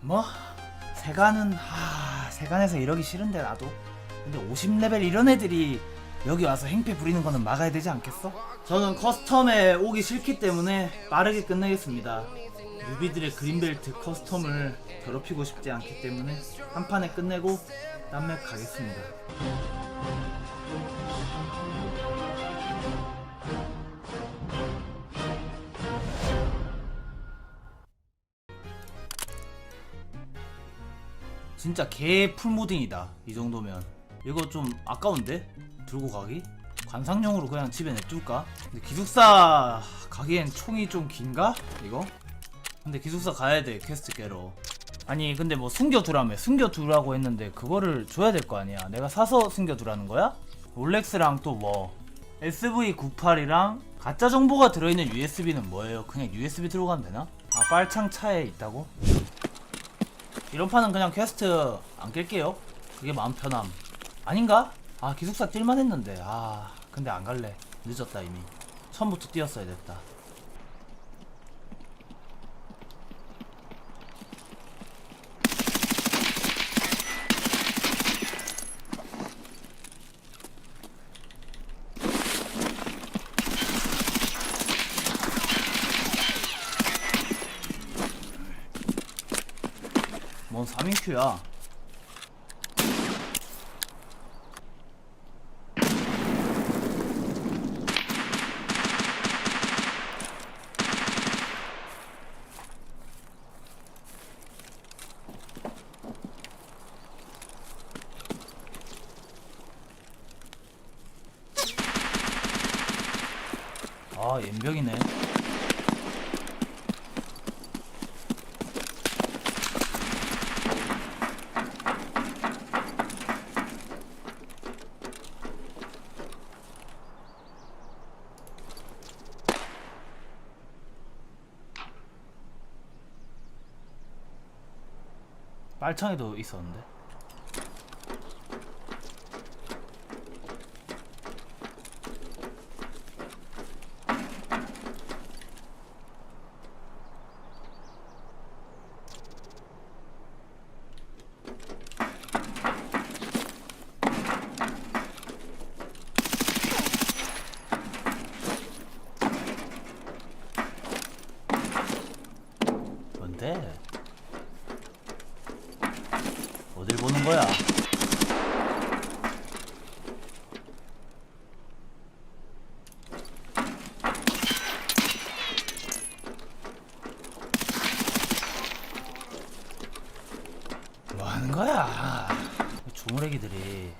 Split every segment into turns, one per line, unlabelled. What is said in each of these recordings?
뭐? 세간은 하 세간에서 이러기 싫은데 나도. 근데 50레벨 이런 애들이 여기 와서 행패 부리는 거는 막아야 되지 않겠어? 저는 커스텀에 오기 싫기 때문에 빠르게 끝내겠습니다. 유비들의 그린벨트 커스텀을 더럽히고 싶지 않기 때문에 한 판에 끝내고 딴맵 가겠습니다 진짜 개 풀무딩이다 이 정도면 이거 좀 아까운데? 들고 가기? 관상용으로 그냥 집에 냅둘까? 근데 기숙사 가기엔 총이 좀 긴가? 이거? 근데 기숙사 가야 돼 퀘스트 깨러 아니 근데 뭐 숨겨두라며 숨겨두라고 했는데 그거를 줘야 될 거 아니야 내가 사서 숨겨두라는 거야? 롤렉스랑 또 뭐 SV98이랑 가짜 정보가 들어있는 USB는 뭐예요? 그냥 USB 들고 가면 되나? 아 빨창 차에 있다고? 이런 판은 그냥 퀘스트 안 깰게요. 그게 마음 편함. 아닌가? 아 기숙사 뛸만 했는데 아 근데 안 갈래. 늦었다 이미. 처음부터 뛰었어야 됐다. 뭔 3인큐야. 아, 연병이네. 빨창에도 있었는데. 어딜 보는 거야? 뭐 하는 거야? 조무래기들이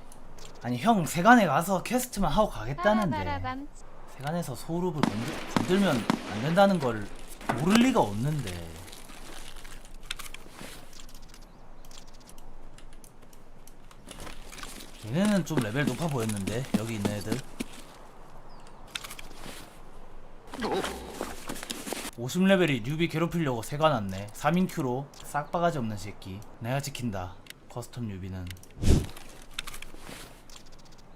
아니 형 세간에 가서 퀘스트만 하고 가겠다는데
빠라바라밤.
세간에서 소울을 건들, 건들 면 안 된다는 걸 모를 리가 없는데. 얘네는 좀 레벨 높아 보였는데 여기 있는 애들. 50레벨이 뉴비 괴롭히려고 세가 났네. 3인 큐로 싹 바가지 없는 새끼. 내가 지킨다 커스텀 뉴비는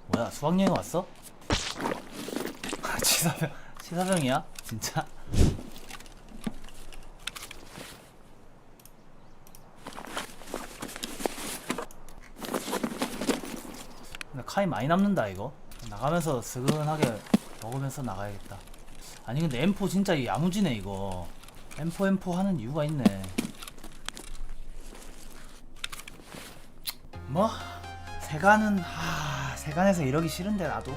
뭐야 수학여행 왔어? 아, 치사병 치사병이야? 진짜? 근데 카이 많이 남는다 이거 나가면서 스근하게 먹으면서 나가야겠다 아니 근데 M4 진짜 이 야무지네 이거 M4 M4 하는 이유가 있네 뭐? 세간은 하 세간에서 이러기 싫은데 나도.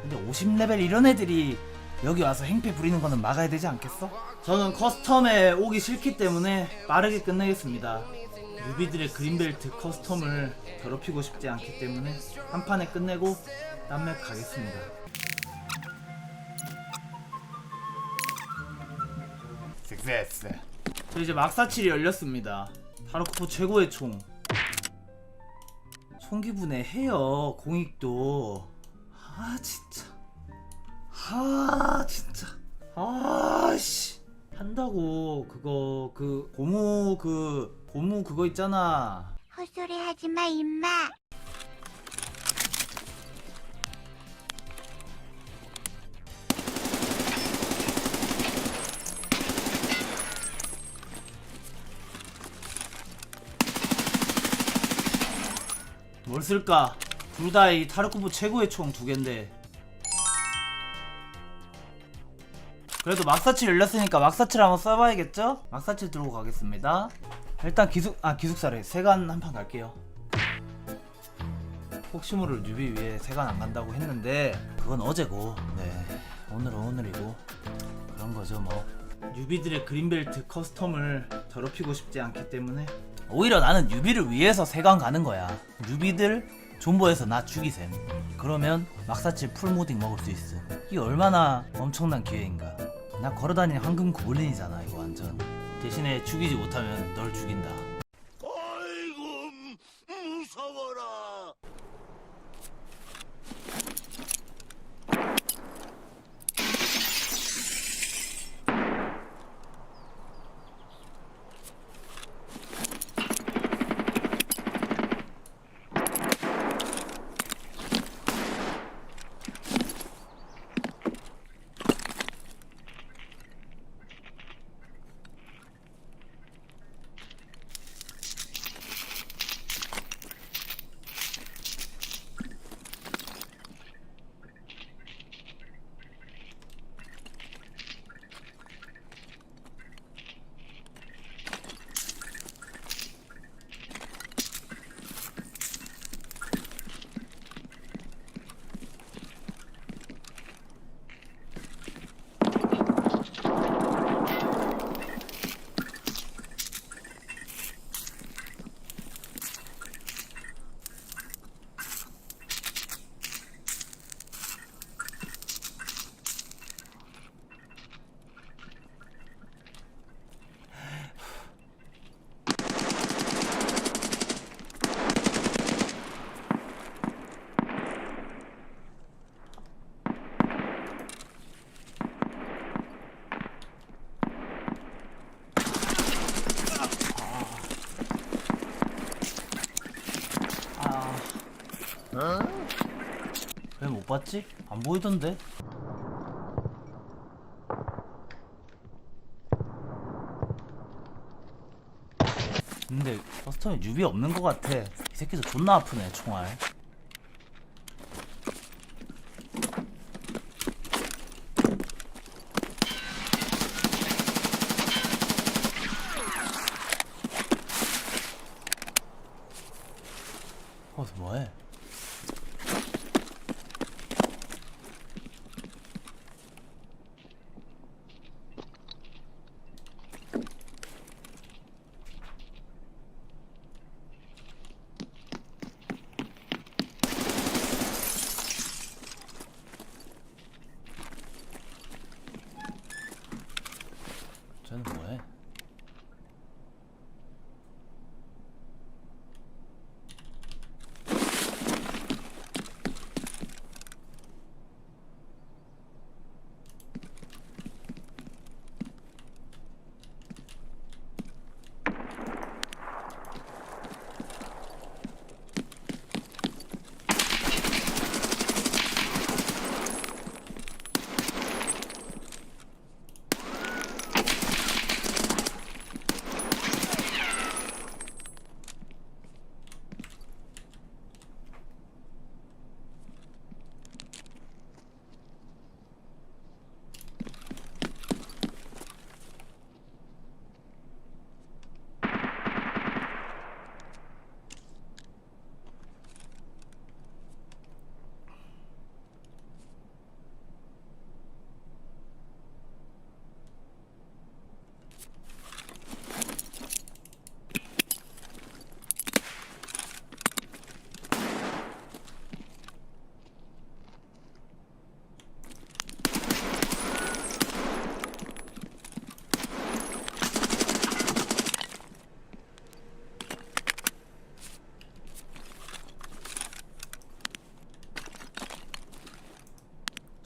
근데 50레벨 이런 애들이 여기 와서 행패 부리는 거는 막아야 되지 않겠어? 저는 커스텀에 오기 싫기 때문에 빠르게 끝내겠습니다. 유비들의 그린벨트 커스텀을 더럽히고 싶지 않기 때문에 한 판에 끝내고 딴맵 가겠습니다. 섹세스 저 이제 막사칠이 열렸습니다. 타로코프 최고의 총 총기분해 해요 공익도. 아 진짜. 아 진짜. 아씨. 한다고 그거 그 고무 그 고무 그거 있잖아.
헛소리 하지 마, 임마.
뭘 쓸까? 둘 다 이 타르코프 최고의 총두 개인데. 그래도 막사칠 열렸으니까 막사칠 한번 써봐야겠죠? 막사칠 들고 가겠습니다. 일단 기숙 아 기숙사래 세간 한판 갈게요. 혹시 모를 뉴비 위에 세간 안 간다고 했는데 그건 어제고 네 오늘은 오늘이고 그런 거죠 뭐. 뉴비들의 그린벨트 커스텀을 더럽히고 싶지 않기 때문에 오히려 나는 뉴비를 위해서 세관 가는 거야. 뉴비들 존버해서 나 죽이셈. 그러면 막사칠 풀모딩 먹을 수 있음. 이게 얼마나 엄청난 기회인가. 나 걸어다니는 황금 고블린이잖아 이거 완전. 대신에 죽이지 못하면 널 죽인다
아이고 무서워라.
아. 왜 못 봤지? 안 보이던데? 근데 커스텀에 뉴비 없는 것 같아. 이 새끼도 존나 아프네 총알.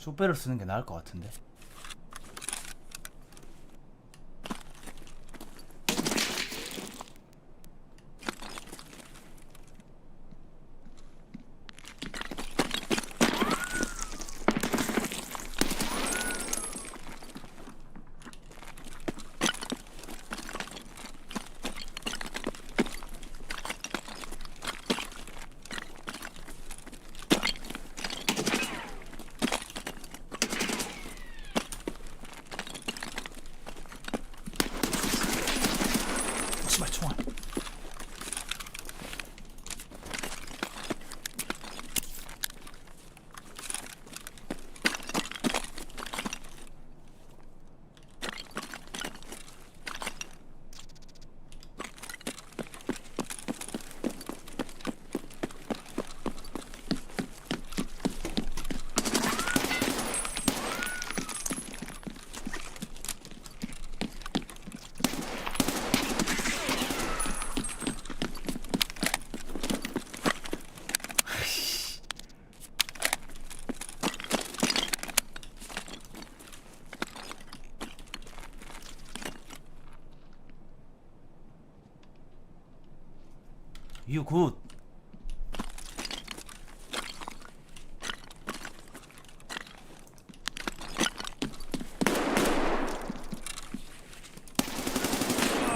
쇼배를 쓰는 게 나을 것 같은데. Which one? 유 굿.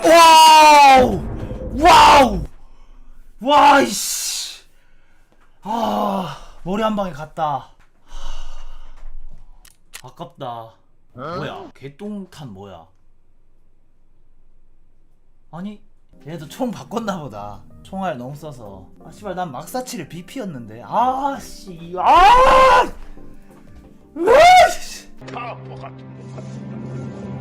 와우! 와우! 와, 이씨. 아, 머리 한 방에 갔다. 하, 아깝다. 뭐야? 개똥탄 뭐야? 아니, 얘도 총 바꿨나 보다. 총알 너무 써서. 아, 씨발, 난 막사치를 BP였는데. 아, 씨. 아! 으아, 씨.
바보 같은 놈.